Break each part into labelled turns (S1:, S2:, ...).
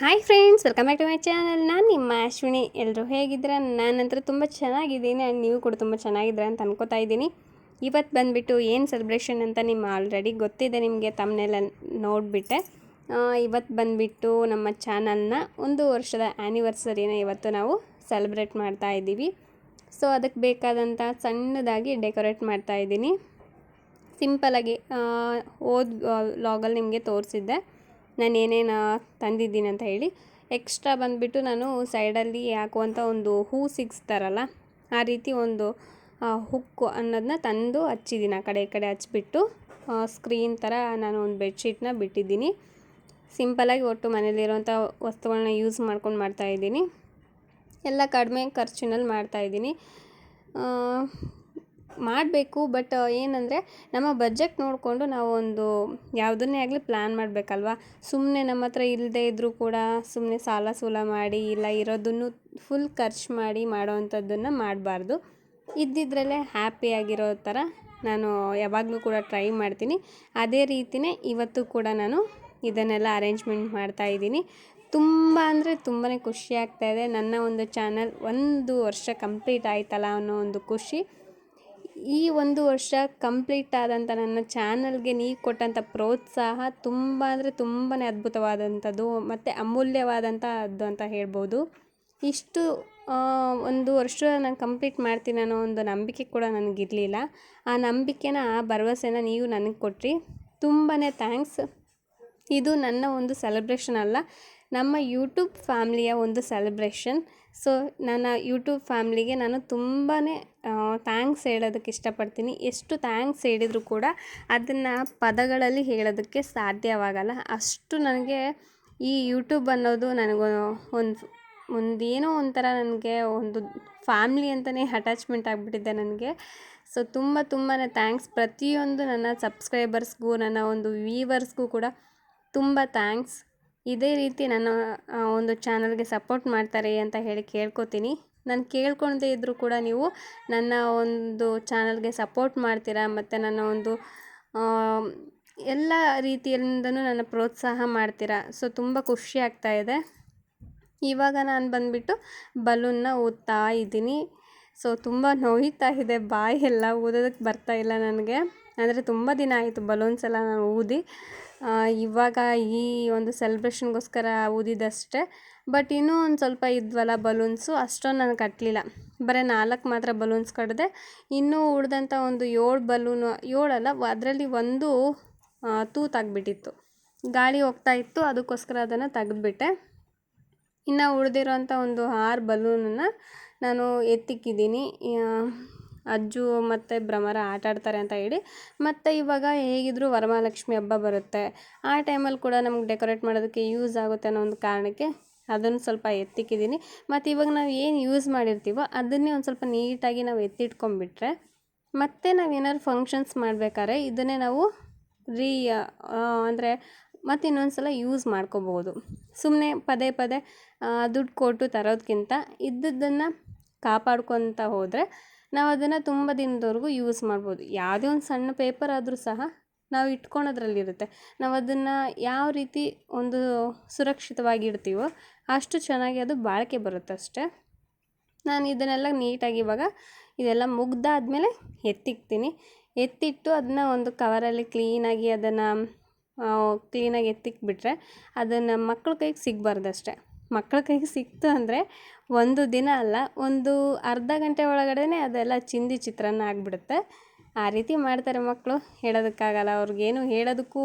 S1: Hi friends welcome back to my channel ನಾನು ನಿಮ್ಮ ಅಶ್ವಿನಿ. ಎಲ್ಲರೂ ಹೇಗಿದ್ದೀರ? ನಾನಂತರ ತುಂಬ ಚೆನ್ನಾಗಿದ್ದೀನಿ ಆ್ಯಂಡ್ ನೀವು ಕೂಡ ತುಂಬ ಚೆನ್ನಾಗಿದ್ದೀರ ಅಂತ ಅನ್ಕೋತಾ ಇದ್ದೀನಿ. ಇವತ್ತು ಬಂದುಬಿಟ್ಟು ಏನು ಸೆಲೆಬ್ರೇಷನ್ ಅಂತ ನಿಮ್ಮ ಆಲ್ರೆಡಿ ಗೊತ್ತಿದೆ ನಿಮಗೆ ತಮ್ಮನೆಲ್ಲ ನೋಡಿಬಿಟ್ಟೆ. ಇವತ್ತು ಬಂದುಬಿಟ್ಟು ನಮ್ಮ ಚಾನಲ್ನ ಒಂದು ವರ್ಷದ ಆ್ಯನಿವರ್ಸರಿನ ಇವತ್ತು ನಾವು ಸೆಲೆಬ್ರೇಟ್ ಮಾಡ್ತಾ ಇದ್ದೀವಿ. ಸೊ ಅದಕ್ಕೆ ಬೇಕಾದಂಥ ಸಣ್ಣದಾಗಿ ಡೆಕೋರೇಟ್ ಮಾಡ್ತಾ ಇದ್ದೀನಿ. ಸಿಂಪಲಾಗಿ ಓದ್ ಲಾಗಲ್ಲಿ ನಿಮಗೆ ತೋರಿಸಿದ್ದೆ. ನಾನು ಏನೇನು ತಂದಿದ್ದೀನಿ ಅಂತ ಹೇಳಿ ಎಕ್ಸ್ಟ್ರಾ ಬಂದುಬಿಟ್ಟು ನಾನು ಸೈಡಲ್ಲಿ ಹಾಕುವಂಥ ಒಂದು ಹೂ ಸಿಗಿಸ್ತಾರಲ್ಲ, ಆ ರೀತಿ ಒಂದು ಹುಕ್ಕು ಅನ್ನೋದನ್ನ ತಂದು ಹಚ್ಚಿದ್ದೀನಿ. ಆ ಕಡೆ ಈ ಕಡೆ ಹಚ್ಚಿಬಿಟ್ಟು ಸ್ಕ್ರೀನ್ ಥರ ನಾನು ಒಂದು ಬೆಡ್ಶೀಟ್ನ ಬಿಟ್ಟಿದ್ದೀನಿ. ಸಿಂಪಲಾಗಿ ಒಟ್ಟು ಮನೇಲಿರುವಂಥ ವಸ್ತುಗಳನ್ನ ಯೂಸ್ ಮಾಡ್ಕೊಂಡು ಮಾಡ್ತಾಯಿದ್ದೀನಿ ಎಲ್ಲ ಕಡಿಮೆ ಖರ್ಚಿನಲ್ಲಿ ಮಾಡ್ತಾಯಿದ್ದೀನಿ ಮಾಡಬೇಕು, ಬಟ್ ಏನಂದರೆ ನಮ್ಮ ಬಜೆಟ್ ನೋಡಿಕೊಂಡು ನಾವು ಒಂದು ಯಾವುದನ್ನೇ ಆಗಲಿ ಪ್ಲ್ಯಾನ್ ಮಾಡಬೇಕಲ್ವಾ? ಸುಮ್ಮನೆ ನಮ್ಮ ಹತ್ರ ಇಲ್ಲದೇ ಇದ್ದರೂ ಕೂಡ ಸುಮ್ಮನೆ ಸಾಲ ಸೂಲ ಮಾಡಿ, ಇಲ್ಲ ಇರೋದನ್ನು ಫುಲ್ ಖರ್ಚು ಮಾಡಿ ಮಾಡೋವಂಥದ್ದನ್ನು ಮಾಡಬಾರ್ದು. ಇದ್ದಿದ್ರಲ್ಲೇ ಹ್ಯಾಪಿಯಾಗಿರೋ ಥರ ನಾನು ಯಾವಾಗಲೂ ಕೂಡ ಟ್ರೈ ಮಾಡ್ತೀನಿ. ಅದೇ ರೀತಿಯೇ ಇವತ್ತು ಕೂಡ ನಾನು ಇದನ್ನೆಲ್ಲ ಅರೇಂಜ್ಮೆಂಟ್ ಮಾಡ್ತಾ ಇದ್ದೀನಿ. ತುಂಬ ಅಂದರೆ ತುಂಬಾ ಖುಷಿ ಆಗ್ತಾಯಿದೆ ನನ್ನ ಒಂದು ಚಾನಲ್ ಒಂದು ವರ್ಷ ಕಂಪ್ಲೀಟ್ ಆಯ್ತಲ್ಲ ಅನ್ನೋ ಒಂದು ಖುಷಿ. ಈ ಒಂದು ವರ್ಷ ಕಂಪ್ಲೀಟ್ ಆದಂಥ ನನ್ನ ಚಾನಲ್ಗೆ ನೀವು ಕೊಟ್ಟಂಥ ಪ್ರೋತ್ಸಾಹ ತುಂಬ ಅಂದರೆ ತುಂಬಾ ಅದ್ಭುತವಾದಂಥದ್ದು ಮತ್ತು ಅಮೂಲ್ಯವಾದಂಥದ್ದು ಅಂತ ಹೇಳ್ಬೋದು. ಇಷ್ಟು ಒಂದು ವರ್ಷ ನಾನು ಕಂಪ್ಲೀಟ್ ಮಾಡ್ತೀನಿ ಅನ್ನೋ ಒಂದು ನಂಬಿಕೆ ಕೂಡ ನನಗಿರಲಿಲ್ಲ. ಆ ನಂಬಿಕೆನ, ಆ ಭರವಸೆನ ನೀವು ನನಗೆ ಕೊಟ್ರಿ. ತುಂಬಾ ಥ್ಯಾಂಕ್ಸ್. ಇದು ನನ್ನ ಒಂದು ಸೆಲೆಬ್ರೇಷನ್ ಅಲ್ಲ. ನಮ್ಮ ಯೂಟ್ಯೂಬ್ ಫ್ಯಾಮ್ಲಿಯ ಒಂದು ಸೆಲೆಬ್ರೇಷನ್. ಸೊ, ನನ್ನ ಯೂಟ್ಯೂಬ್ ಫ್ಯಾಮ್ಲಿಗೆ ನಾನು ತುಂಬಾ ಥ್ಯಾಂಕ್ಸ್ ಹೇಳೋದಕ್ಕೆ ಇಷ್ಟಪಡ್ತೀನಿ. ಎಷ್ಟು ಥ್ಯಾಂಕ್ಸ್ ಹೇಳಿದರೂ ಕೂಡ ಅದನ್ನು ಪದಗಳಲ್ಲಿ ಹೇಳೋದಕ್ಕೆ ಸಾಧ್ಯವಾಗಲ್ಲ. ಅಷ್ಟು ನನಗೆ ಈ ಯೂಟ್ಯೂಬ್ ಅನ್ನೋದು ನನಗೆ ಒಂದು ಒಂದು ಏನೋ ಒಂಥರ ನನಗೆ ಒಂದು ಫ್ಯಾಮ್ಲಿ ಅಂತಲೇ ಅಟ್ಯಾಚ್ಮೆಂಟ್ ಆಗಿಬಿಟ್ಟಿದೆ ನನಗೆ. ಸೊ, ತುಂಬ ತುಂಬಾ ಥ್ಯಾಂಕ್ಸ್. ಪ್ರತಿಯೊಂದು ನನ್ನ ಸಬ್ಸ್ಕ್ರೈಬರ್ಸ್ಗೂ, ನನ್ನ ಒಂದು ವೀವರ್ಸ್ಗೂ ಕೂಡ ತುಂಬ ಥ್ಯಾಂಕ್ಸ್. ಇದೇ ರೀತಿ ನನ್ನ ಒಂದು ಚಾನಲ್ಗೆ ಸಪೋರ್ಟ್ ಮಾಡ್ತಾರೆ ಅಂತ ಹೇಳಿ ಕೇಳ್ಕೊತೀನಿ. ನಾನು ಕೇಳ್ಕೊಳ್ದೇ ಇದ್ದರೂ ಕೂಡ ನೀವು ನನ್ನ ಒಂದು ಚಾನಲ್ಗೆ ಸಪೋರ್ಟ್ ಮಾಡ್ತೀರಾ, ಮತ್ತು ನನ್ನ ಒಂದು ಎಲ್ಲ ರೀತಿಯಿಂದನೂ ನನ್ನ ಪ್ರೋತ್ಸಾಹ ಮಾಡ್ತೀರಾ? ಸೊ, ತುಂಬ ಖುಷಿ ಆಗ್ತಾ ಇದೆ. ಇವಾಗ ನಾನು ಬಂದುಬಿಟ್ಟು ಬಲೂನ್ನ ಊದ್ತಾ ಇದ್ದೀನಿ. ಸೊ, ತುಂಬ ನೋಯ್ತಾ ಇದೆ ಬಾಯಿ ಎಲ್ಲ ಊದೋದಕ್ಕೆ ಬರ್ತಾ ಇಲ್ಲ ನನಗೆ. ಅಂದರೆ ತುಂಬ ದಿನ ಆಯಿತು ಬಲೂನ್ಸ್ ಎಲ್ಲ ನಾನು ಊದಿ. ಇವಾಗ ಈ ಒಂದು ಸೆಲೆಬ್ರೇಷನ್ಗೋಸ್ಕರ ಊದಿದ್ದಷ್ಟೇ ಬಟ್ ಇನ್ನೂ ಒಂದು ಸ್ವಲ್ಪ ಇದ್ವಲ್ಲ ಬಲೂನ್ಸು ಅಷ್ಟೊಂದು ನಾನು ಕಟ್ಟಲಿಲ್ಲ ಬರೀ ನಾಲ್ಕು ಮಾತ್ರ ಬಲೂನ್ಸ್ ಕಟ್ಟಿದೆ ಇನ್ನೂ ಉಳಿದಂಥ ಒಂದು ಏಳು ಬಲೂನು ಏಳಲ್ಲ ಅದರಲ್ಲಿ ಒಂದು ತೂತಾಗ್ಬಿಟ್ಟಿತ್ತು ಗಾಳಿ ಹೋಗ್ತಾ ಇತ್ತು, ಅದಕ್ಕೋಸ್ಕರ ಅದನ್ನು ತೆಗೆದ್ಬಿಟ್ಟೆ. ಇನ್ನು ಉಳಿದಿರೋಂಥ ಒಂದು ಆರು ಬಲೂನನ್ನು ನಾನು ಎತ್ತಿಕ್ಕಿದ್ದೀನಿ. ಅಜ್ಜು ಮತ್ತು ಭ್ರಮರ ಆಟ ಆಡ್ತಾರೆ ಅಂತ ಹೇಳಿ, ಮತ್ತು ಇವಾಗ ಹೇಗಿದ್ದರೂ ವರಮಹಾಲಕ್ಷ್ಮಿ ಹಬ್ಬ ಬರುತ್ತೆ. ಆ ಟೈಮಲ್ಲಿ ಕೂಡ ನಮ್ಗೆ ಡೆಕೋರೇಟ್ ಮಾಡೋದಕ್ಕೆ ಯೂಸ್ ಆಗುತ್ತೆ ಅನ್ನೋ ಒಂದು ಕಾರಣಕ್ಕೆ ಅದನ್ನು ಸ್ವಲ್ಪ ಎತ್ತಿಕ್ಕಿದ್ದೀನಿ. ಮತ್ತು ಇವಾಗ ನಾವು ಏನು ಯೂಸ್ ಮಾಡಿರ್ತೀವೋ ಅದನ್ನೇ ಒಂದು ಸ್ವಲ್ಪ ನೀಟಾಗಿ ನಾವು ಎತ್ತಿಟ್ಕೊಂಡ್ಬಿಟ್ರೆ ಮತ್ತೆ ನಾವು ಏನಾದ್ರು ಫಂಕ್ಷನ್ಸ್ ಮಾಡಬೇಕಾದ್ರೆ ಇದನ್ನೇ ನಾವು ರೀ ಅಂದರೆ ಮತ್ತು ಇನ್ನೊಂದು ಸಲ ಯೂಸ್ ಮಾಡ್ಕೋಬೋದು ಸುಮ್ಮನೆ ಪದೇ ಪದೇ ದುಡ್ಡು ಕೊಟ್ಟು ತರೋದಕ್ಕಿಂತ ಇದ್ದದ್ದನ್ನು ಕಾಪಾಡ್ಕೊತ ಹೋದರೆ ನಾವು ಅದನ್ನು ತುಂಬ ದಿನದವರೆಗೂ ಯೂಸ್ ಮಾಡ್ಬೋದು. ಯಾವುದೇ ಒಂದು ಸಣ್ಣ ಪೇಪರ್ ಆದರೂ ಸಹ ನಾವು ಇಟ್ಕೊಳೋದ್ರಲ್ಲಿರುತ್ತೆ. ನಾವು ಅದನ್ನು ಯಾವ ರೀತಿ ಒಂದು ಸುರಕ್ಷಿತವಾಗಿ ಇಡ್ತೀವೋ ಅಷ್ಟು ಚೆನ್ನಾಗಿ ಅದು ಬಾಳಿಕೆ ಬರುತ್ತೆ ಅಷ್ಟೇ. ನಾನು ಇದನ್ನೆಲ್ಲ ನೀಟಾಗಿ ಇವಾಗ ಇದೆಲ್ಲ ಮುಗ್ದಾದ್ಮೇಲೆ ಎತ್ತಿಕ್ತೀನಿ. ಎತ್ತಿಟ್ಟು ಅದನ್ನ ಒಂದು ಕವರಲ್ಲಿ ಕ್ಲೀನಾಗಿ ಅದನ್ನು ಕ್ಲೀನಾಗಿ ಎತ್ತಿಕ್ಬಿಟ್ರೆ ಅದನ್ನು ಮಕ್ಳ ಕೈಗೆ ಸಿಗಬಾರ್ದು ಅಷ್ಟೇ. ಮಕ್ಕಳ ಕೈಗೆ ಸಿಕ್ತು ಅಂದರೆ ಒಂದು ದಿನ ಅಲ್ಲ, ಒಂದು ಅರ್ಧ ಗಂಟೆ ಒಳಗಡೆ ಅದೆಲ್ಲ ಚಿಂದಿ ಚಿತ್ರಾನ್ನ ಆಗಿಬಿಡುತ್ತೆ. ಆ ರೀತಿ ಮಾಡ್ತಾರೆ ಮಕ್ಕಳು ಹೇಳೋದಕ್ಕಾಗಲ್ಲ, ಅವ್ರಿಗೇನು ಹೇಳೋದಕ್ಕೂ,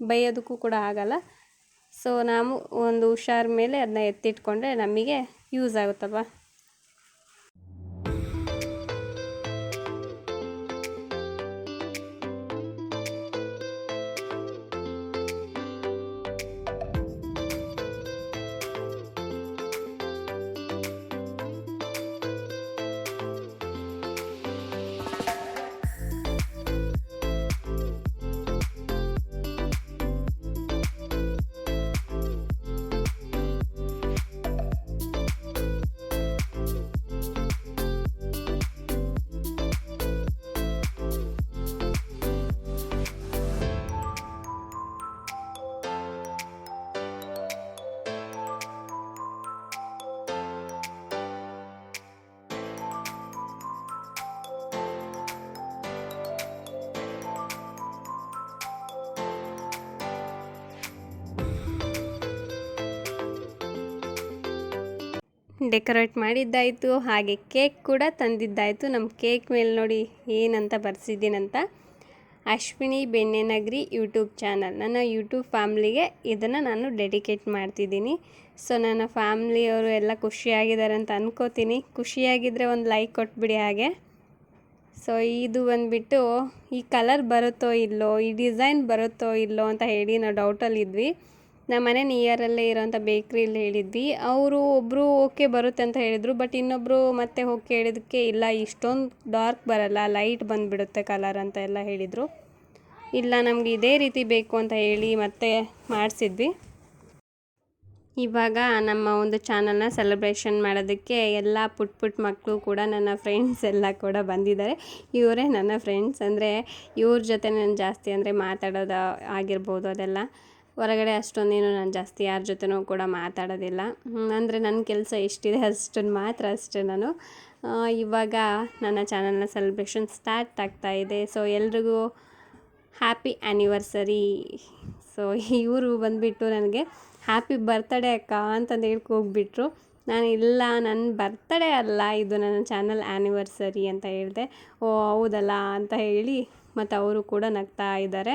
S1: ಬೈಯೋದಕ್ಕೂ ಕೂಡ ಆಗಲ್ಲ. ಸೊ ನಾವು ಒಂದು ಹುಷಾರ್ ಮೇಲೆ ಅದನ್ನ ಎತ್ತಿಟ್ಕೊಂಡ್ರೆ ನಮಗೆ ಯೂಸ್ ಆಗುತ್ತಲ್ವ? ಡೆಕೋರೇಟ್ ಮಾಡಿದ್ದಾಯಿತು, ಹಾಗೆ ಕೇಕ್ ಕೂಡ ತಂದಿದ್ದಾಯಿತು. ನಮ್ಮ ಕೇಕ್ ಮೇಲೆ ನೋಡಿ ಏನಂತ ಬರ್ಸಿದ್ದೀನಂತ. Ashwini Bennenagari YouTube channel. ನನ್ನ ಯೂಟ್ಯೂಬ್ ಫ್ಯಾಮ್ಲಿಗೆ ಇದನ್ನು ನಾನು ಡೆಡಿಕೇಟ್ ಮಾಡ್ತಿದ್ದೀನಿ. ಸೊ, ನನ್ನ ಫ್ಯಾಮ್ಲಿಯವರು ಎಲ್ಲ ಖುಷಿಯಾಗಿದ್ದಾರೆ ಅಂತ ಅನ್ಕೋತೀನಿ. ಖುಷಿಯಾಗಿದ್ದರೆ ಒಂದು ಲೈಕ್ ಕೊಟ್ಬಿಡಿ ಹಾಗೆ. ಸೊ, ಇದು ಬಂದುಬಿಟ್ಟು ಈ ಕಲರ್ ಬರುತ್ತೋ ಇಲ್ಲೋ, ಈ ಡಿಸೈನ್ ಬರುತ್ತೋ ಇಲ್ಲೋ ಅಂತ ಹೇಳಿ ನಾವು ಡೌಟಲ್ಲಿದ್ವಿ ನಮ್ಮ ಮನೆ ನಿಯರಲ್ಲೇ ಇರೋಂಥ ಬೇಕ್ರಿಲಿ ಹೇಳಿದ್ವಿ. ಅವರು ಒಬ್ಬರು ಓಕೆ ಬರುತ್ತೆ ಅಂತ ಹೇಳಿದರು ಬಟ್ ಇನ್ನೊಬ್ಬರು ಮತ್ತೆ ಹೋಗಿ ಕೇಳಿದಕ್ಕೆ ಇಲ್ಲ, ಇಷ್ಟೊಂದು ಡಾರ್ಕ್ ಬರಲ್ಲ ಲೈಟ್ ಬಂದುಬಿಡುತ್ತೆ ಕಲರ್ ಅಂತ ಎಲ್ಲ ಹೇಳಿದರು. ಇಲ್ಲ, ನಮಗೆ ಇದೇ ರೀತಿ ಬೇಕು ಅಂತ ಹೇಳಿ ಮತ್ತೆ ಮಾಡಿಸಿದ್ವಿ. ಇವಾಗ ನಮ್ಮ ಒಂದು ಚಾನಲ್ನ ಸೆಲೆಬ್ರೇಷನ್ ಮಾಡೋದಕ್ಕೆ ಎಲ್ಲ ಪುಟ್ ಪುಟ್ ಮಕ್ಕಳು ಕೂಡ ನನ್ನ ಫ್ರೆಂಡ್ಸ್ ಎಲ್ಲ ಕೂಡ ಬಂದಿದ್ದಾರೆ. ಇವರೇ ನನ್ನ ಫ್ರೆಂಡ್ಸ್ ಅಂದರೆ ಇವ್ರ ಜೊತೆ ನಾನು ಜಾಸ್ತಿ ಅಂದರೆ ಮಾತಾಡೋದು ಆಗಿರ್ಬೋದು ಅದೆಲ್ಲ. ಹೊರಗಡೆ ಅಷ್ಟೊಂದೇನು ನಾನು ಜಾಸ್ತಿ ಯಾರ ಜೊತೆನೂ ಕೂಡ ಮಾತಾಡೋದಿಲ್ಲ. ಅಂದರೆ ನನ್ನ ಕೆಲಸ ಎಷ್ಟಿದೆ ಅಷ್ಟನ್ನು ಮಾತ್ರ ಅಷ್ಟೇ ನಾನು. ಇವಾಗ ನನ್ನ ಚಾನಲ್ನ ಸೆಲೆಬ್ರೇಷನ್ ಸ್ಟಾರ್ಟ್ ಆಗ್ತಾ ಇದೆ. ಸೊ ಎಲ್ರಿಗೂ ಹ್ಯಾಪಿ ಆ್ಯನಿವರ್ಸರಿ ಸೊ ಇವರು ಬಂದುಬಿಟ್ಟು ನನಗೆ ಹ್ಯಾಪಿ ಬರ್ತಡೇ ಅಕ್ಕ ಅಂತಂದು ಹೇಳ್ಕೊ ಹೋಗ್ಬಿಟ್ರು. ನಾನು ಇಲ್ಲ ನನ್ನ ಬರ್ತಡೇ ಅಲ್ಲ, ಇದು ನನ್ನ ಚಾನಲ್ ಆ್ಯನಿವರ್ಸರಿ ಅಂತ ಹೇಳಿದೆ. ಓ, ಹೌದಲ್ಲ ಅಂತ ಹೇಳಿ ಮತ್ತು ಅವರು ಕೂಡ ನಗ್ತಾ ಇದ್ದಾರೆ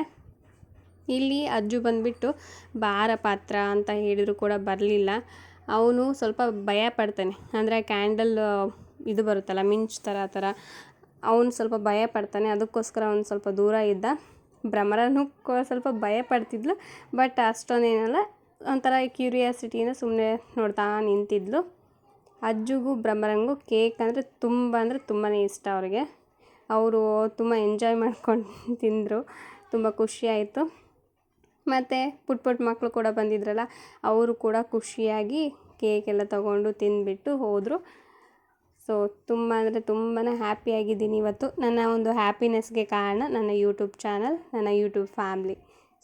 S1: ಇಲ್ಲಿ ಅಜ್ಜು ಬಂದುಬಿಟ್ಟು ಭಾರ ಪಾತ್ರ ಅಂತ ಹೇಳಿದ್ರು ಕೂಡ ಬರಲಿಲ್ಲ. ಅವನು ಸ್ವಲ್ಪ ಭಯ ಪಡ್ತಾನೆ. ಅಂದರೆ ಕ್ಯಾಂಡಲ್, ಇದು ಬರುತ್ತಲ್ಲ, ಮಿಂಚ್ ಥರ, ಆ ಥರ. ಅವನು ಸ್ವಲ್ಪ ಭಯ ಪಡ್ತಾನೆ. ಅದಕ್ಕೋಸ್ಕರ ಅವನು ಸ್ವಲ್ಪ ದೂರ ಇದ್ದ. ಭ್ರಮರನೂ ಸ್ವಲ್ಪ ಭಯ ಪಡ್ತಿದ್ಲು. ಬಟ್ ಅಷ್ಟೊಂದೇನಲ್ಲ, ಒಂಥರ ಕ್ಯೂರಿಯಾಸಿಟಿನ ಸುಮ್ಮನೆ ನೋಡ್ತಾ ನಿಂತಿದ್ಲು. ಅಜ್ಜುಗೂ ಭ್ರಮರಂಗೂ ಕೇಕ್ ಅಂದರೆ ತುಂಬ ಅಂದರೆ ತುಂಬಾ ಇಷ್ಟ ಅವ್ರಿಗೆ. ಅವರು ತುಂಬ ಎಂಜಾಯ್ ಮಾಡ್ಕೊಂಡು ತಿಂದರು. ತುಂಬ ಖುಷಿಯಾಯಿತು ಮತ್ತು ಪುಟ್ಟ ಪುಟ್ಟ ಮಕ್ಕಳು ಕೂಡ ಬಂದಿದ್ರಲ್ಲ, ಅವರು ಕೂಡ ಖುಷಿಯಾಗಿ ಕೇಕ್ ಎಲ್ಲ ತೊಗೊಂಡು ತಿಂದುಬಿಟ್ಟು ಹೋದರು. ಸೊ ತುಂಬ ಅಂದರೆ ತುಂಬಾ ಹ್ಯಾಪಿಯಾಗಿದ್ದೀನಿ ಇವತ್ತು. ನನ್ನ ಒಂದು ಹ್ಯಾಪಿನೆಸ್ಗೆ ಕಾರಣ ನನ್ನ ಯೂಟ್ಯೂಬ್ ಚಾನಲ್ ನನ್ನ ಯೂಟ್ಯೂಬ್ ಫ್ಯಾಮ್ಲಿ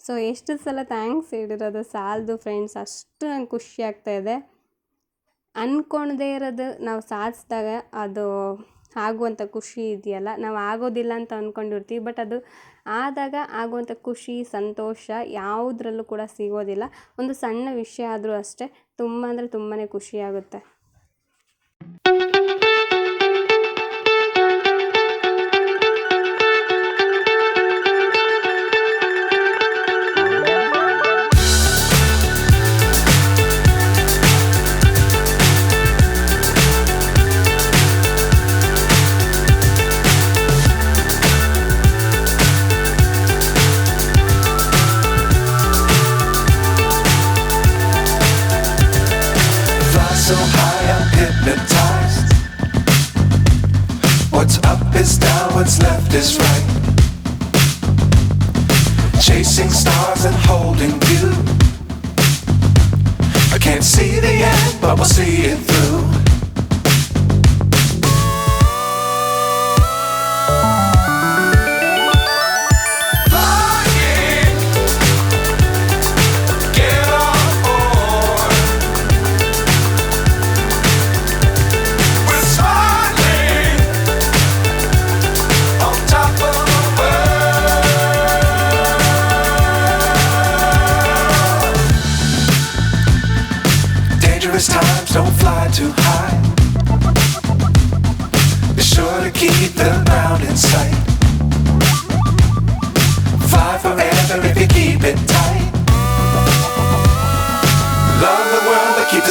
S1: ಸೊ ಎಷ್ಟು ಸಲ ಥ್ಯಾಂಕ್ಸ್ ಹೇಳಿರೋದು ಸಾಲದು ಫ್ರೆಂಡ್ಸ್ ಅಷ್ಟು ನಂಗೆ ಖುಷಿ ಇದೆ. ಅಂದ್ಕೊಳ್ದೇ ಇರೋದು ನಾವು ಸಾಧಿಸಿದಾಗ ಅದು ಆಗುವಂಥ ಖುಷಿ ಇದೆಯಲ್ಲ, ನಾವು ಆಗೋದಿಲ್ಲ ಅಂತ ಅಂದ್ಕೊಂಡಿರ್ತೀವಿ ಬಟ್ ಅದು ಆದಾಗ ಆಗುವಂಥ ಖುಷಿ, ಸಂತೋಷ ಯಾವುದ್ರಲ್ಲೂ ಕೂಡ ಸಿಗೋದಿಲ್ಲ. ಒಂದು ಸಣ್ಣ ವಿಷಯ ಆದರೂ ಅಷ್ಟೇ, ತುಂಬ ಅಂದರೆ ತುಂಬಾ ಖುಷಿಯಾಗುತ್ತೆ
S2: this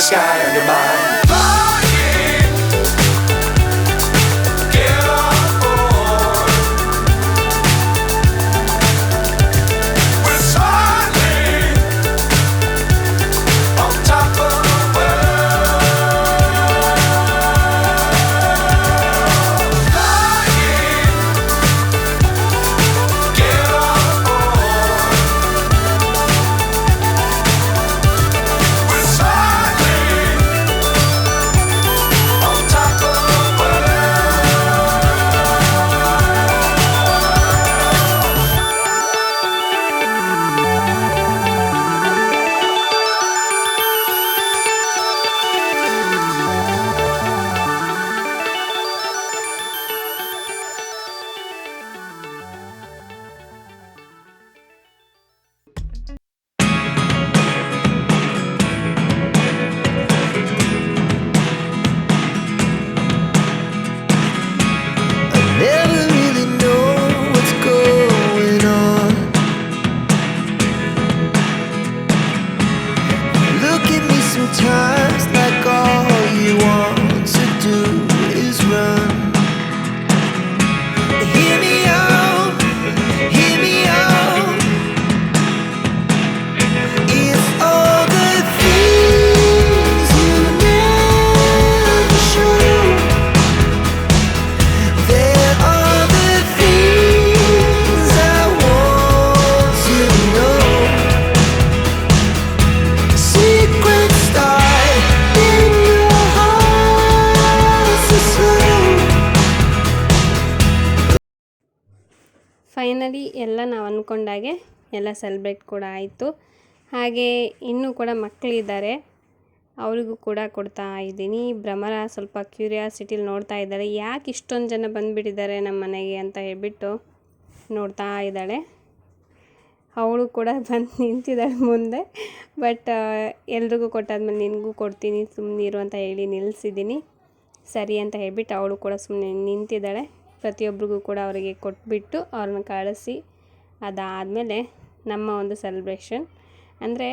S2: sky on your mind.
S1: Finally ಎಲ್ಲ ನಾವು ಅಂದ್ಕೊಂಡಾಗೆ ಎಲ್ಲ ಸೆಲೆಬ್ರೇಟ್ ಕೂಡ ಆಯಿತು. ಹಾಗೆ ಇನ್ನೂ ಕೂಡ ಮಕ್ಕಳಿದ್ದಾರೆ ಅವರಿಗೂ ಕೂಡ ಕೊಡ್ತಾ ಇದ್ದೀನಿ. ಭ್ರಮರ ಸ್ವಲ್ಪ ಕ್ಯೂರಿಯಾಸಿಟಿಲಿ ನೋಡ್ತಾ ಇದ್ದಾಳೆ ಯಾಕೆ ಇಷ್ಟೊಂದು ಜನ ಬಂದುಬಿಟ್ಟಿದ್ದಾರೆ ನಮ್ಮ ಮನೆಗೆ ಅಂತ ಹೇಳ್ಬಿಟ್ಟು ನೋಡ್ತಾ ಇದ್ದಾಳೆ. ಅವಳು ಕೂಡ ಬಂದು ನಿಂತಿದ್ದಾಳೆ ಮುಂದೆ. ಬಟ್ ಎಲ್ರಿಗೂ ಕೊಟ್ಟಾದ್ಮೇಲೆ ನಿನಗೂ ಕೊಡ್ತೀನಿ ಸುಮ್ಮನಿರು ಅಂತ ಹೇಳಿ ನಿಲ್ಲಿಸಿದ್ದೀನಿ ಸರಿ ಅಂತ ಹೇಳ್ಬಿಟ್ಟು ಅವಳು ಕೂಡ ಸುಮ್ಮನೆ ನಿಂತಿದ್ದಾಳೆ. ಪ್ರತಿಯೊಬ್ಬರಿಗೂ ಕೂಡ ಅವರಿಗೆ ಕೊಟ್ಬಿಟ್ಟು ಅವ್ರನ್ನ ಕಳಿಸಿ ಅದಾದಮೇಲೆ ನಮ್ಮ ಒಂದು ಸೆಲೆಬ್ರೇಷನ್ ಅಂದರೆ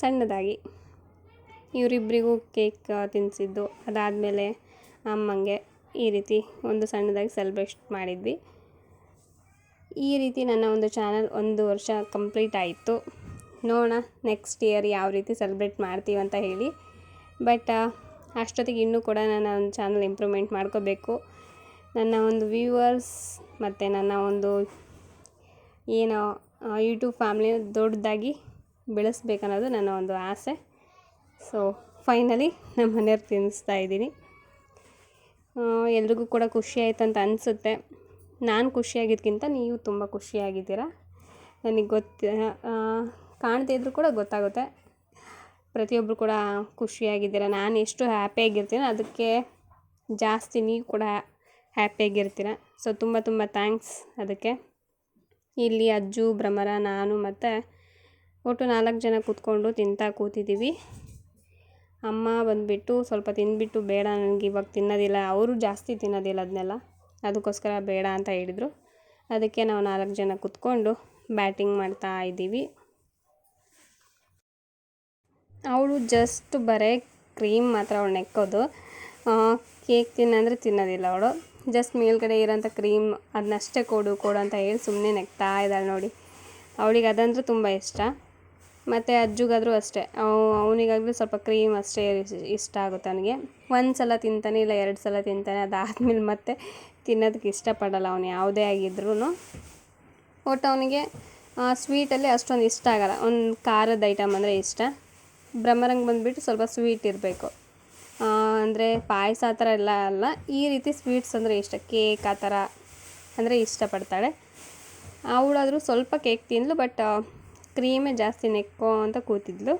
S1: ಸಣ್ಣದಾಗಿ. ಇವರಿಬ್ಬರಿಗೂ ಕೇಕ್ ತಿನ್ನಿಸಿದ್ದು ಅದಾದಮೇಲೆ ಅಮ್ಮಂಗೆ ಈ ರೀತಿ ಒಂದು ಸಣ್ಣದಾಗಿ ಸೆಲೆಬ್ರೇಟ್ ಮಾಡಿದ್ವಿ. ಈ ರೀತಿ ನನ್ನ ಒಂದು ಚಾನಲ್ ಒಂದು ವರ್ಷ ಕಂಪ್ಲೀಟ್ ಆಯಿತು. ನೋಡೋಣ ನೆಕ್ಸ್ಟ್ ಇಯರ್ ಯಾವ ರೀತಿ ಸೆಲೆಬ್ರೇಟ್ ಮಾಡ್ತೀವಿ ಅಂತ ಹೇಳಿ. ಬಟ್ ಅಷ್ಟೊತ್ತಿಗೆ ಇನ್ನೂ ಕೂಡ ನಾನು ಒಂದು ಚಾನಲ್ ಇಂಪ್ರೂವ್ಮೆಂಟ್ ಮಾಡ್ಕೋಬೇಕು. ನನ್ನ ಒಂದು ವ್ಯೂವರ್ಸ್ ಮತ್ತು ನನ್ನ ಒಂದು ಏನು ಯೂಟ್ಯೂಬ್ ಫ್ಯಾಮ್ಲಿ ದೊಡ್ಡದಾಗಿ ಬೆಳೆಸ್ಬೇಕನ್ನೋದು ನನ್ನ ಒಂದು ಆಸೆ. ಸೊ ಫೈನಲಿ ನಮ್ಮ ಮನೆಯವ್ರು ತಿನ್ನಿಸ್ತಾ ಇದ್ದೀನಿ. ಎಲ್ರಿಗೂ ಕೂಡ ಖುಷಿ ಆಯ್ತು ಅಂತ ಅನಿಸುತ್ತೆ. ನಾನು ಖುಷಿಯಾಗಿದ್ದಕ್ಕಿಂತ ನೀವು ತುಂಬ ಖುಷಿಯಾಗಿದ್ದೀರಾ? ನನಗೆ ಗೊತ್ತ ಕಾಣದೇ ಇದ್ದರೂ ಕೂಡ ಗೊತ್ತಾಗುತ್ತೆ. ಪ್ರತಿಯೊಬ್ಬರು ಕೂಡ ಖುಷಿಯಾಗಿದ್ದೀರಾ? ನಾನು ಎಷ್ಟು ಹ್ಯಾಪಿಯಾಗಿರ್ತೀನೋ ಅದಕ್ಕೆ ಜಾಸ್ತಿ ನೀವು ಕೂಡ ಹ್ಯಾಪಿಯಾಗಿರ್ತೀರ. ಸೊ ತುಂಬ ತುಂಬ ಥ್ಯಾಂಕ್ಸ್ ಅದಕ್ಕೆ. ಇಲ್ಲಿ ಅಜ್ಜು, ಭ್ರಮರ, ನಾನು ಮತ್ತು ಒಟ್ಟು ನಾಲ್ಕು ಜನ ಕೂತ್ಕೊಂಡು ತಿಂತಾ ಕೂತಿದ್ದೀವಿ. ಅಮ್ಮ ಬಂದುಬಿಟ್ಟು ಸ್ವಲ್ಪ ತಿಂದುಬಿಟ್ಟು ಬೇಡ ನನಗೆ ಇವಾಗ ತಿನ್ನೋದಿಲ್ಲ, ಅವರು ಜಾಸ್ತಿ ತಿನ್ನೋದಿಲ್ಲ ಅದನ್ನೆಲ್ಲ. ಅದಕ್ಕೋಸ್ಕರ ಬೇಡ ಅಂತ ಹೇಳಿದರು. ಅದಕ್ಕೆ ನಾವು ನಾಲ್ಕು ಜನ ಕೂತ್ಕೊಂಡು ಬ್ಯಾಟಿಂಗ್ ಮಾಡ್ತಾ ಇದ್ದೀವಿ. ಅವಳು ಜಸ್ಟ್ ಬರೇ ಕ್ರೀಮ್ ಮಾತ್ರ ಅವಳು ನೆಕ್ಕೋದು. ಕೇಕ್ ತಿನ್ನಂದರೆ ತಿನ್ನೋದಿಲ್ಲ ಅವಳು. ಜಸ್ಟ್ ಮೇಲ್ಗಡೆ ಇರೋಂಥ ಕ್ರೀಮ್ ಅದನ್ನಷ್ಟೇ ಕೊಡು ಕೊಡು ಅಂತ ಹೇಳಿ ಸುಮ್ಮನೆ ನೆಗ್ತಾ ಇದ್ದಾಳೆ ನೋಡಿ. ಅವಳಿಗೆ ಅದಂದ್ರೆ ತುಂಬ ಇಷ್ಟ. ಮತ್ತು ಅಜ್ಜಿಗಾದರೂ ಅಷ್ಟೇ. ಅವ, ಅವನಿಗಾಗಲೂ ಸ್ವಲ್ಪ ಕ್ರೀಮ್ ಅಷ್ಟೇ ಇಷ್ಟ ಆಗುತ್ತೆ ಅವನಿಗೆ. ಒಂದು ಸಲ ತಿಂತಾನೆ, ಇಲ್ಲ ಎರಡು ಸಲ ತಿಂತಾನೆ, ಅದಾದಮೇಲೆ ಮತ್ತೆ ತಿನ್ನೋದಕ್ಕೆ ಇಷ್ಟಪಡಲ್ಲ ಅವನು, ಯಾವುದೇ ಆಗಿದ್ರೂ ಒಟ್ಟು ಅವನಿಗೆ ಸ್ವೀಟಲ್ಲಿ ಅಷ್ಟೊಂದು ಇಷ್ಟ ಆಗಲ್ಲ. ಒಂದು ಖಾರದ ಐಟಮ್ ಅಂದರೆ ಇಷ್ಟ. ಭ್ರಮರಂಗೆ ಬಂದುಬಿಟ್ಟು ಸ್ವಲ್ಪ ಸ್ವೀಟ್ ಇರಬೇಕು. ಅಂದರೆ ಪಾಯಸ ಆ ಥರ ಎಲ್ಲ ಅಲ್ಲ, ಈ ರೀತಿ ಸ್ವೀಟ್ಸ್ ಅಂದರೆ ಇಷ್ಟ, ಕೇಕ್ ಆ ಥರ ಅಂದರೆ ಇಷ್ಟಪಡ್ತಾಳೆ. ಅವಳಾದರೂ ಸ್ವಲ್ಪ ಕೇಕ್ ತಿಂದಳು ಬಟ್ ಕ್ರೀಮೇ ಜಾಸ್ತಿ ನೆಕ್ಕೋ ಅಂತ ಕೂತಿದ್ಲು.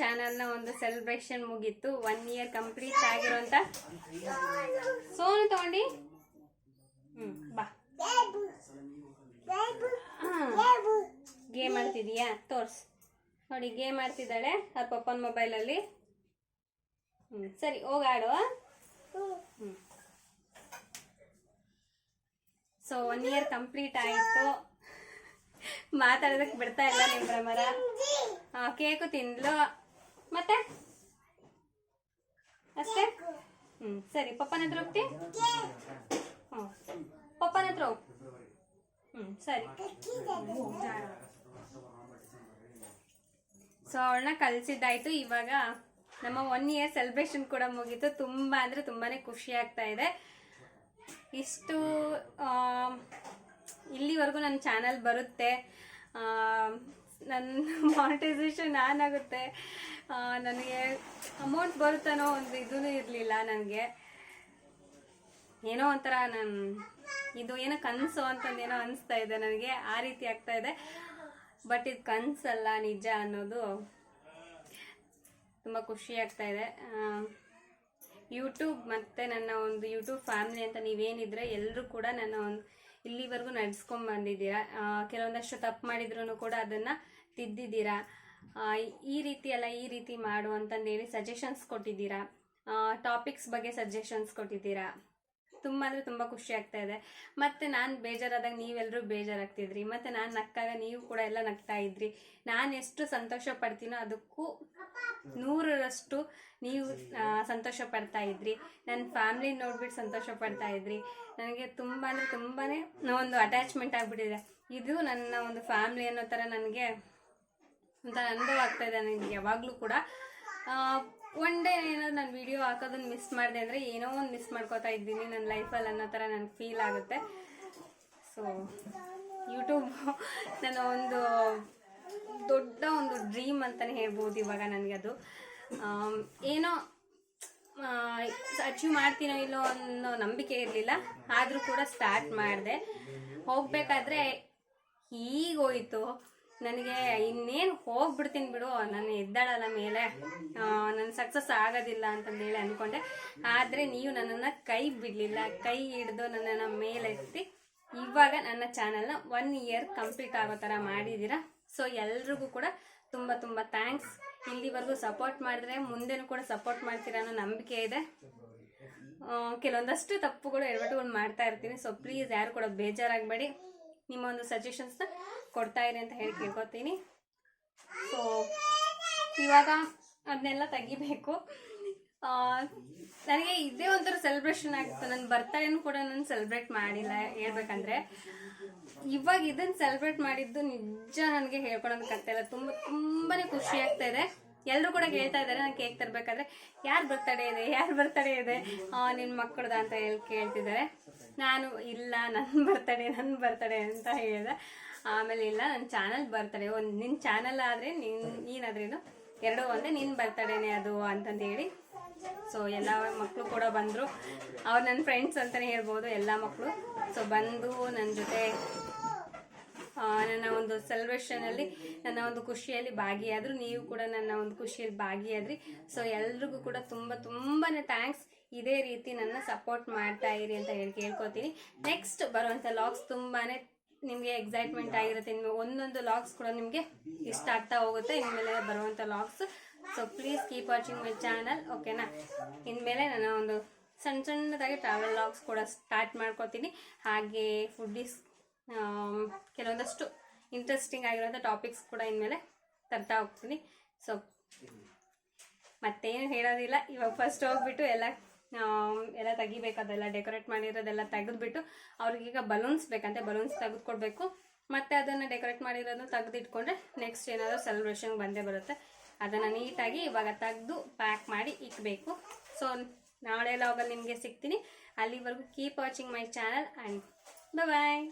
S1: ಚಾನಲ್ನ ಒಂದು ಸೆಲೆಬ್ರೇಷನ್ ಮುಗೀತು. ಒನ್ ಇಯರ್ ಕಂಪ್ಲೀಟ್ ಆಗಿರೋಂಥ ಸೋನು ತಗೊಂಡು? ಹ್ಞೂ ಬಾ. ಗೇಮ್ ಆಡ್ತಿದೀಯಾ? ತೋರ್ಸ್. ನೋಡಿ ಗೇಮ್ ಆಡ್ತಿದ್ದಾಳೆ ಅವ್ರ ಪಪ್ಪನ ಮೊಬೈಲಲ್ಲಿ ಹ್ಞೂ ಸರಿ ಹೋಗಾಡು ಹ್ಞೂ ಸೊ ಒನ್ ಇಯರ್ ಕಂಪ್ಲೀಟ್ ಆಯಿತು. ಮಾತಾಡೋದಕ್ಕೆ ಬಿಡ್ತಾ ಇಲ್ಲ ನಿಮ್ಮ ಭ್ರಮರ? ಕೇಕು ತಿಂದ್ಲು. ಮತ್ತೆ? ಅಷ್ಟೇ? ಹ್ಮ್, ಸರಿ. ಪಪ್ಪನ ಹತ್ರ ಹೋಗ್ತಿ? ಹ್ಞೂ ಪಪ್ಪನ ಹತ್ರ ಹೋಗ್. ಹ್ಞೂ ಸರಿ. ಸೊ, ಅವಳನ್ನ ಕಲಿಸಿದ್ದಾಯ್ತು. ಇವಾಗ ನಮ್ಮ ಒನ್ ಇಯರ್ ಸೆಲೆಬ್ರೇಷನ್ ಕೂಡ ಮುಗೀತು. ತುಂಬ ಅಂದರೆ ತುಂಬಾ ಖುಷಿ ಆಗ್ತಾ ಇದೆ. ಇಷ್ಟು ಇಲ್ಲಿವರೆಗೂ ನನ್ನ ಚಾನಲ್ ಬರುತ್ತೆ. ನನ್ನ ಮಾನಿಟೈಸೇಷನ್ ಆನ್ ಆಗುತ್ತೆ ನನಗೆ ಅಮೌಂಟ್ ಬರುತ್ತಾನೋ ಒಂದು ಇದೂ ಇರಲಿಲ್ಲ ನನಗೆ. ಏನೋ ಒಂಥರ ನಾನು ಇದು ಏನೋ ಕನಸು ಅಂತಂದು ಏನೋ ಅನಿಸ್ತಾ ಇದೆ ನನಗೆ. ಆ ರೀತಿ ಆಗ್ತಾ ಇದೆ. ಬಟ್ ಇದು ಕನಸಲ್ಲ ನಿಜ ಅನ್ನೋದು ತುಂಬ ಖುಷಿ ಆಗ್ತಾ ಇದೆ. ಯೂಟ್ಯೂಬ್ ಮತ್ತು ನನ್ನ ಒಂದು ಯೂಟ್ಯೂಬ್ ಫ್ಯಾಮಿಲಿ ಅಂತ ನೀವೇನಿದ್ರೆ ಎಲ್ಲರೂ ಕೂಡ ನನ್ನ ಒಂದು ಇಲ್ಲಿವರೆಗೂ ನಡ್ಸ್ಕೊಂಡ್ ಬಂದಿದ್ದೀರಾ ಕೆಲವೊಂದಷ್ಟು ತಪ್ಪು ಮಾಡಿದ್ರು ಕೂಡ ಅದನ್ನು ತಿದ್ದಿದ್ದೀರಾ? ಈ ರೀತಿ ಅಲ್ಲ, ಈ ರೀತಿ ಮಾಡು ಅಂತಂದೇಳಿ ಸಜೆಷನ್ಸ್ ಕೊಟ್ಟಿದ್ದೀರಾ? ಟಾಪಿಕ್ಸ್ ಬಗ್ಗೆ ಸಜೆಷನ್ಸ್ ಕೊಟ್ಟಿದ್ದೀರಾ? ತುಂಬ ಅಂದರೆ ತುಂಬ ಖುಷಿ ಆಗ್ತಾ ಇದೆ. ಮತ್ತು ನಾನು ಬೇಜಾರಾದಾಗ ನೀವೆಲ್ಲರೂ ಬೇಜಾರಾಗ್ತಿದ್ರಿ. ಮತ್ತು ನಾನು ನಕ್ಕಾಗ ನೀವು ಕೂಡ ಎಲ್ಲ ನಗ್ತಾ ಇದ್ರಿ. ನಾನು ಎಷ್ಟು ಸಂತೋಷ ಪಡ್ತೀನೋ ಅದಕ್ಕೂ ನೂರರಷ್ಟು ನೀವು ಸಂತೋಷ ಪಡ್ತಾ ಇದ್ರಿ. ನನ್ನ ಫ್ಯಾಮ್ಲಿ ನೋಡ್ಬಿಟ್ಟು ಸಂತೋಷ ಪಡ್ತಾ ಇದ್ರಿ. ನನಗೆ ತುಂಬ ಅಂದರೆ ತುಂಬಾ ಒಂದು ಅಟ್ಯಾಚ್ಮೆಂಟ್ ಆಗಿಬಿಟ್ಟಿದೆ. ಇದು ನನ್ನ ಒಂದು ಫ್ಯಾಮ್ಲಿ ಅನ್ನೋ ಥರ ನನಗೆ ಒಂಥರ ಅನುಭವ ಆಗ್ತಾ ಇದೆ ನನಗೆ ಯಾವಾಗಲೂ ಕೂಡ. ಒನ್ ಡೇ ಏನಾದ್ರು ನಾನು ವಿಡಿಯೋ ಹಾಕೋದನ್ನ ಮಿಸ್ ಮಾಡಿದೆ ಅಂದರೆ ಏನೋ ಒಂದು ಮಿಸ್ ಮಾಡ್ಕೋತಾ ಇದ್ದೀನಿ ನನ್ನ ಲೈಫಲ್ಲಿ ಅನ್ನೋ ಥರ ನನಗೆ ಫೀಲ್ ಆಗುತ್ತೆ. ಸೊ ಯೂಟ್ಯೂಬ್ ನನ್ನ ಒಂದು ದೊಡ್ಡ ಒಂದು ಡ್ರೀಮ್ ಅಂತಲೇ ಹೇಳ್ಬೋದು ಇವಾಗ ನನಗೆ ಅದು. ಏನೋ ಅಚೀವ್ ಮಾಡ್ತೀನೋ ಇಲ್ಲೋ ಅನ್ನೋ ನಂಬಿಕೆ ಇರಲಿಲ್ಲ. ಆದರೂ ಕೂಡ ಸ್ಟಾರ್ಟ್ ಮಾಡಿದೆ. ಹೋಗಬೇಕಾದ್ರೆ ಹೀಗೋಯ್ತು ನನಗೆ ಇನ್ನೇನು ಹೋಗ್ಬಿಡ್ತೀನಿ ಬಿಡು. ನಾನು ಎದ್ದಾಳಲ್ಲ ಮೇಲೆ ನನ್ನ ಸಕ್ಸಸ್ ಆಗೋದಿಲ್ಲ ಅಂತಂದೇಳಿ ಅಂದ್ಕೊಂಡೆ ಆದರೆ ನೀವು ನನ್ನನ್ನು ಕೈ ಬಿಡಲಿಲ್ಲ. ಕೈ ಹಿಡಿದು ನನ್ನನ್ನು ಮೇಲೆತ್ತಿ ಇವಾಗ ನನ್ನ ಚಾನಲ್ನ ಒನ್ ಇಯರ್ ಕಂಪ್ಲೀಟ್ ಆಗೋ ಥರ ಮಾಡಿದ್ದೀರಾ ಸೊ ಎಲ್ರಿಗೂ ಕೂಡ ತುಂಬ ತುಂಬ ಥ್ಯಾಂಕ್ಸ್ ಇಲ್ಲಿವರೆಗೂ ಸಪೋರ್ಟ್ ಮಾಡಿದ್ರೆ ಮುಂದೆನೂ ಕೂಡ ಸಪೋರ್ಟ್ ಮಾಡ್ತೀರಾ ಅನ್ನೋ ನಂಬಿಕೆ ಇದೆ. ಕೆಲವೊಂದಷ್ಟು ತಪ್ಪುಗಳು ಎಡವಟ್ಟುಗಳು ಮಾಡ್ತಾ ಇರ್ತೀನಿ. ಸೊ ಪ್ಲೀಸ್ ಯಾರು ಕೂಡ ಬೇಜಾರಾಗಬೇಡಿ. ನಿಮ್ಮ ಒಂದು ಸಜೆಷನ್ಸ್ನ ಕೊಡ್ತಾ ಇರಿ ಅಂತ ಹೇಳಿ ಕೇಳ್ಕೊತೀನಿ. ಸೊ ಇವಾಗ ಅದನ್ನೆಲ್ಲ ತೆಗಿಬೇಕು. ನನಗೆ ಇದೇ ಒಂಥರ ಸೆಲೆಬ್ರೇಷನ್ ಆಗಿತ್ತು ನನ್ನ ಬರ್ತಡೇನು ಕೂಡ ನಾನು ಸೆಲೆಬ್ರೇಟ್ ಮಾಡಿಲ್ಲ, ಹೇಳ್ಬೇಕಂದ್ರೆ. ಇವಾಗ ಇದನ್ನು ಸೆಲೆಬ್ರೇಟ್ ಮಾಡಿದ್ದು ನಿಜ ನನಗೆ ಹೇಳ್ಕೊಳೋದಕ್ಕಾಗ್ತಾ ಇಲ್ಲ ತುಂಬ ತುಂಬಾ ಖುಷಿ ಆಗ್ತಾ ಇದೆ. ಎಲ್ಲರೂ ಕೂಡ ಹೇಳ್ತಾ ಇದ್ದಾರೆ, ನಾನು ಕೇಕ್ ತರಬೇಕಾದ್ರೆ, ಯಾರು ಬರ್ತಡೇ ಇದೆ, ಯಾರು ಬರ್ತಡೇ ಇದೆ? ನಿನ್ನ ಮಕ್ಕಳದ ಅಂತ ಹೇಳಿ ಕೇಳ್ತಿದ್ದಾರೆ. ನಾನು, ಇಲ್ಲ ನನ್ನ ಬರ್ತಡೇ ನನ್ನ ಬರ್ತಡೇ ಅಂತ ಹೇಳಿದೆ. ಆಮೇಲೆ ಇಲ್ಲ ನನ್ನ ಚಾನಲ್ ಬರ್ತಡೇ ಒಂದು ನಿನ್ನ ಚಾನಲ್ ಆದರೆ ನಿನ್ನ ನೀನಾದ್ರೇನು, ಎರಡೂ ಒಂದೇ ನಿನ್ನ ಬರ್ತಡೇನೆ ಅದು ಅಂತಂದು ಹೇಳಿ. ಸೊ ಎಲ್ಲ ಮಕ್ಕಳು ಕೂಡ ಬಂದರು. ಅವ್ರು ನನ್ನ ಫ್ರೆಂಡ್ಸ್ ಅಂತಲೇ ಹೇಳ್ಬೋದು, ಎಲ್ಲ ಮಕ್ಕಳು ಸೊ ಬಂದು ನನ್ನ ಜೊತೆ ನನ್ನ ಒಂದು ಸೆಲೆಬ್ರೇಷನಲ್ಲಿ ನನ್ನ ಒಂದು ಖುಷಿಯಲ್ಲಿ ಭಾಗಿಯಾದರು. ನೀವು ಕೂಡ ನನ್ನ ಒಂದು ಖುಷಿಯಲ್ಲಿ ಭಾಗಿಯಾದ್ರಿ. ಸೊ ಎಲ್ರಿಗೂ ಕೂಡ ತುಂಬ ತುಂಬಾ ಥ್ಯಾಂಕ್ಸ್ ಇದೇ ರೀತಿ ನನ್ನ ಸಪೋರ್ಟ್ ಮಾಡ್ತಾ ಇರಿ ಅಂತ ಹೇಳಿ ಕೇಳ್ಕೊತೀನಿ ನೆಕ್ಸ್ಟ್ ಬರುವಂಥ ಲಾಗ್ಸ್ ತುಂಬಾ ನಿಮಗೆ ಎಕ್ಸೈಟ್ಮೆಂಟ್ ಆಗಿರುತ್ತೆ. ನಿಮ್ಗೆ ಒಂದೊಂದು ಲಾಗ್ಸ್ ಕೂಡ ನಿಮಗೆ ಇಷ್ಟ ಆಗ್ತಾ ಹೋಗುತ್ತೆ. ಇನ್ಮೇಲೆ ಬರುವಂಥ vlogs so please keep watching my channel ಓಕೆನಾ ಇನ್ಮೇಲೆ ನನ್ನ ಒಂದು ಸಣ್ಣ ಸಣ್ಣದಾಗಿ ಟ್ರಾವೆಲ್ ಲಾಗ್ಸ್ ಕೂಡ ಸ್ಟಾರ್ಟ್ ಮಾಡ್ಕೋತೀನಿ ಹಾಗೆ ಫುಡ್ಡೀಸ್ ಕೆಲವೊಂದಷ್ಟು ಇಂಟ್ರೆಸ್ಟಿಂಗ್ ಆಗಿರೋಂಥ ಟಾಪಿಕ್ಸ್ ಕೂಡ ಇನ್ಮೇಲೆ ತರ್ತಾ ಹೋಗ್ತೀನಿ. ಸೊ ಮತ್ತೇನು ಹೇಳೋದಿಲ್ಲ. ಇವಾಗ ಫಸ್ಟ್ ಹೋಗ್ಬಿಟ್ಟು ಎಲ್ಲ ಎಲ್ಲ ತೆಗಿಬೇಕು ಅದೆಲ್ಲ ಡೆಕೋರೇಟ್ ಮಾಡಿರೋದೆಲ್ಲ ತೆಗೆದ್ಬಿಟ್ಟು ಅವ್ರಿಗೀಗ ಬಲೂನ್ಸ್ ಬೇಕಂತೆ ಬಲೂನ್ಸ್ ತೆಗೆದುಕೊಡ್ಬೇಕು. ಮತ್ತೆ ಅದನ್ನು ಡೆಕೋರೇಟ್ ಮಾಡಿರೋದನ್ನ ತೆಗೆದಿಟ್ಕೊಂಡ್ರೆ ನೆಕ್ಸ್ಟ್ ಏನಾದರೂ ಸೆಲೆಬ್ರೇಷನ್ ಬಂದೇ ಬರುತ್ತೆ. ಅದನ್ನು ನೀಟಾಗಿ ಇವಾಗ ತೆಗೆದು ಪ್ಯಾಕ್ ಮಾಡಿ ಇಕ್ಕಬೇಕು ಸೊ ನಾಳೆ ಲಾಗಲ್ಲಿ ನಿಮಗೆ ಸಿಗ್ತೀನಿ. ಅಲ್ಲಿವರೆಗೂ keep watching my channel and bye